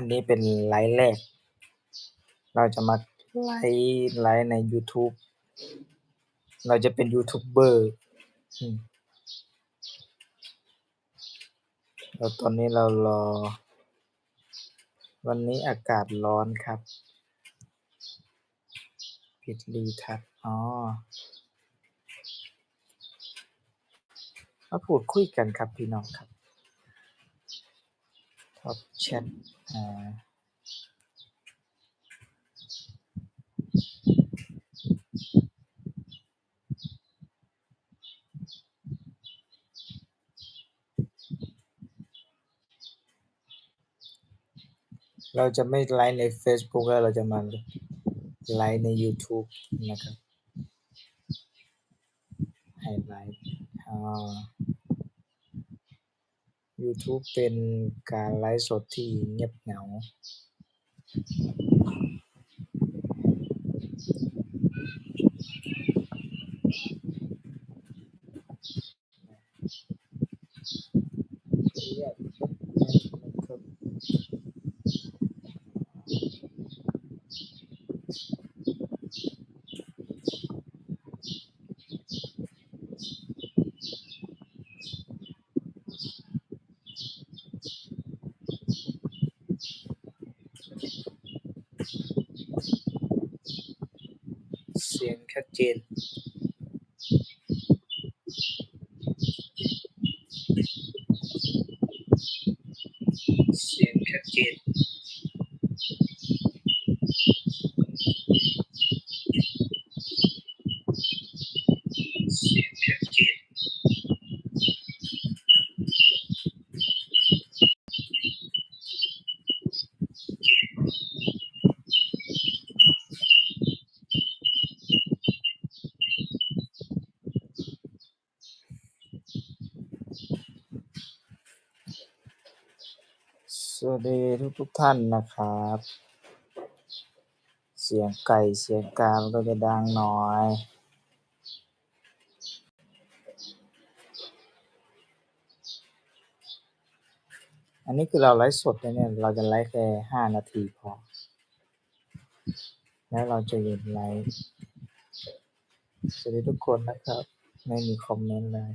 อันนี้เป็นไลฟ์แรก เราจะมาไลฟ์ไลฟ์ในยูทูบเราจะเป็นยูทูบเบอร์อืมแล้วตอนนี้เรารอ วันนี้อากาศร้อนครับ ผิดรีทัชอ๋อมาพูดคุยกันครับพี่น้องครับ อปแชตอ่าเราจะไม่ไลฟ์ในเฟซบุ๊กแล้วเราจะมาไลฟ์ในยูทูบนะครับให้ไลฟ์อ๋อ ยูทูบเป็นการไลฟ์สดที่เงียบเหงาเสี ยงชัดเจน เสียงชัดเจน เสียงชัดเจน ส วัสดีทุกๆท่านนะครับ เสียงไก่เสียงกามันก็จะดังหน่อยอันนี้คือเราไลฟ์สดเนี่ย เราจะไลฟ์แค่5นาทีพอ แล้วเราจะหยุดไลฟ์ สวัสดีทุกคนนะครับ ไม่มีคอมเมนต์เลย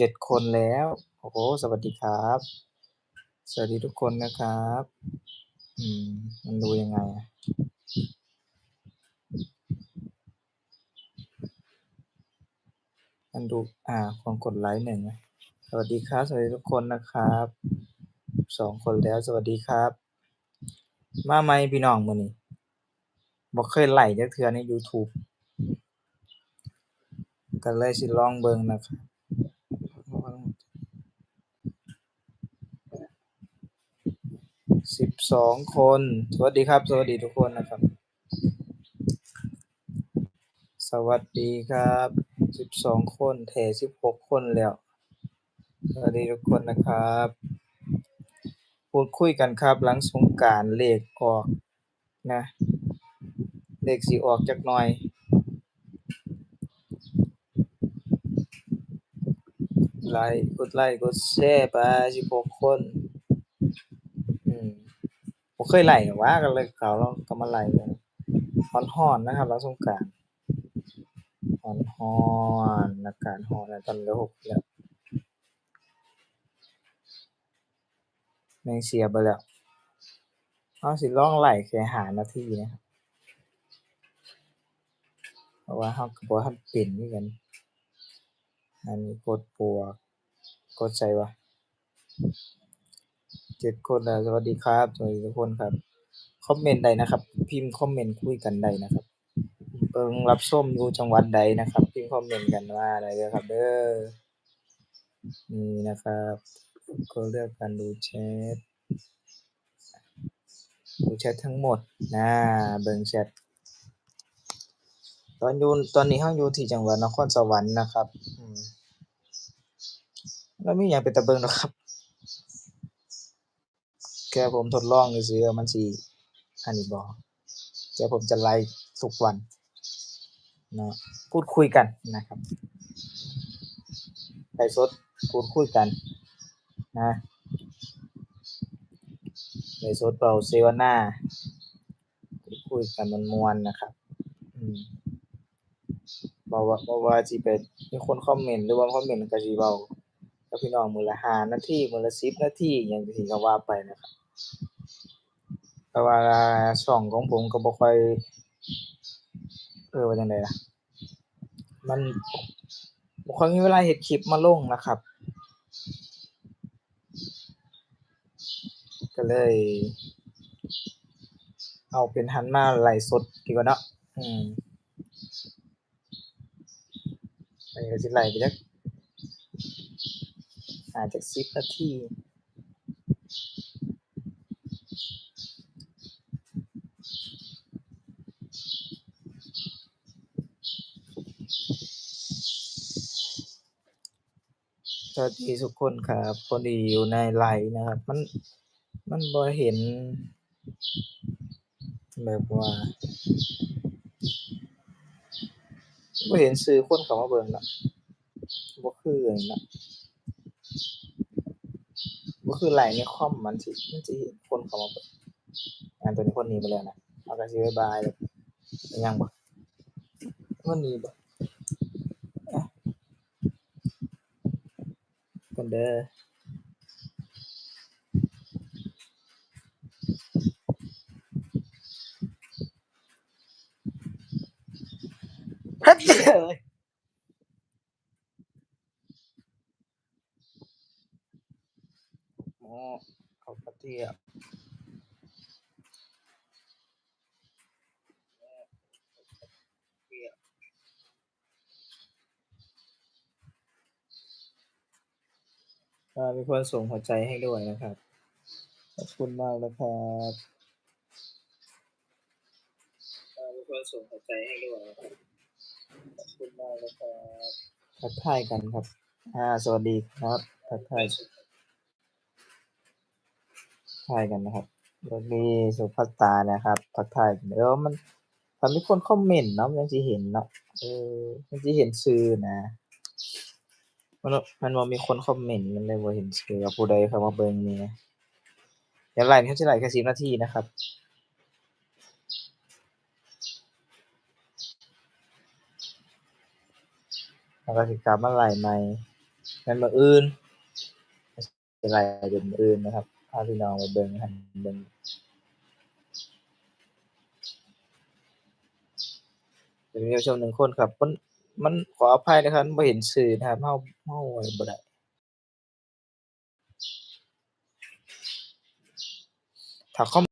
7คนแล้ว โอ้โฮสวัสดีครับ สวัสดีทุกคนนะครับ อืม มันดูยังไงอะ?มันดู อ่าคนกดไลก์1นะสวัสดีครับ สวัสดีทุกคนนะครับ2คนแล้ว สวัสดีครับ มาใหม่พี่น้องมือนี้บ่เคยไลฟ์จักเทื่อในยูทูบก็เลยสิลองเบิงนะครับ 12คน สวัสดีครับ สวัสดีทุกคนนะครับ สวัสดีครับ12คนแท้16คนแล้ว สวัสดีทุกคนนะครับ พูดคุยกันครับ หลังสงกานต์เลขออกนะเลขสิออกจักหน่อยไลก์กดไลก์กดแชร์ไป16คนอืมบ่ เคยไหลฟ์ดอกหวาก็เลยเข้าก็มาไลฟ์เบิ่งร้อนนะครับหลังสงกานต์ร้อนอากาศร้อนตอนนี้ก็6แล้วแมงเสียไปแล้วเราสิลองไหลแค่5นาทีนะครับเพราะว่าเราก็บ่ทันเป็นคือกันอันนี้กดบวกดไสวะ 7คนแล้ว สวัสดีครับสวัสดีทุกคนครับ คอมเมนต์ได้นะครับ พิมพ์คอมเมนต์คุยกันได้นะครับเบิ่งรับชมอยู่จังหวัดใดนะครับ พิมพ์คอมเมนต์กันมาได้เด้อครับ เด้อนี่นะครับก็เลือกการดูแชตดูแชตทั้งหมดอาเบิ่งแชตตอนอยู่ตอนนี้เราอยู่ที่จังหวัดนครสวรรค์นะครับ อืมบ่มีหยังเป็นตาเบิ่งดอครับ แค่ผมทดลองซื่อๆมันสิอันนี้บ่แต่ผมจะไลฟ์ทุกวันเนาะพูดคุยกันนะครับลฟ์สดพูดคุยกันนะไลฟ์สดเว้าเสวนาพูดคุยกันม่วนนะครับอืมบ่ว่าบ่ว่าสิไปมีคนคอมเมนต์หรือบ่าคอมเมนต์ก็สิเว้ากับพี่น้องมือละหานาทีมือละ10นาทีอิหยังจั่งซี้ก็ว่าไปนะครับ แต่ว่าช่องของผมก็บ่ค่อย เออว่าจั่งใดล่ะ มันบ่ค่อยมีเวลาเฮ็ดคลิปมาลงนะครับ ก็เลย เอาเป็นหันมาไลฟ์สดดีกว่าเนาะอืมอันนี้ก็สิไลฟ์ไปจักน่าจะ10นาที วัสดีทุกคนครับคนที่อยู่ในไลฟ์นะครับ มันมันบ่เห็น แบบว่าบ่เห็นชื่อคนเข้ามาเบิ่งนะบ่คืออันนี้นะบ่คือไลฟ์ในคอมมันสิมันสิเห็นคนเข้ามาเบิ่งอาตัวนี้คนนี้ไปแล้วนะเขาก็สิบ๊ายบายแล้วยังบ่มันนีบ่ อะ ก่อน เด้อฮัดเจ้ยอ๋อเขากระเทียม เทียม อา มีคนส่งหัวใจให้ด้วยนะครับ ขอบคุณมากนะครับมีคนส่งหัวใจให้ด้วยนะครับขอบคุณมากนะครับทักทายกันครับอาสวัสดีครับทักทายทายกันนะครับสวัสดีสุภัตตานะครับทักทายกันเออมันถ้ามีคนคอมเมนต์เนาะมันจั่เห็นเนาะเออมันสิเห็นชื่อนะ มันมันบ่มีคนคอมเมนต์มันเลยบ่เห็นชื่อว่าผู้ใดเข้ามาเบิ่งแหน่เดี๋ยวไลฟ์นี้สิไลฟ์แค่10นาทีนะครับแล้วก็สิกลับมาไลฟ์ใหม่วันมื้ออื่นก็สิไลฟ์เป็นมื้ออื่นนะครับพาพี่น้องไปเบิ่งหันเบิ่งจะมีผู้ชม1คนครับมัน มันขออภัยนะครับมันบ่เห็นสื่อนะครับเมาเมาไว้บ่ได้ถ้าคอม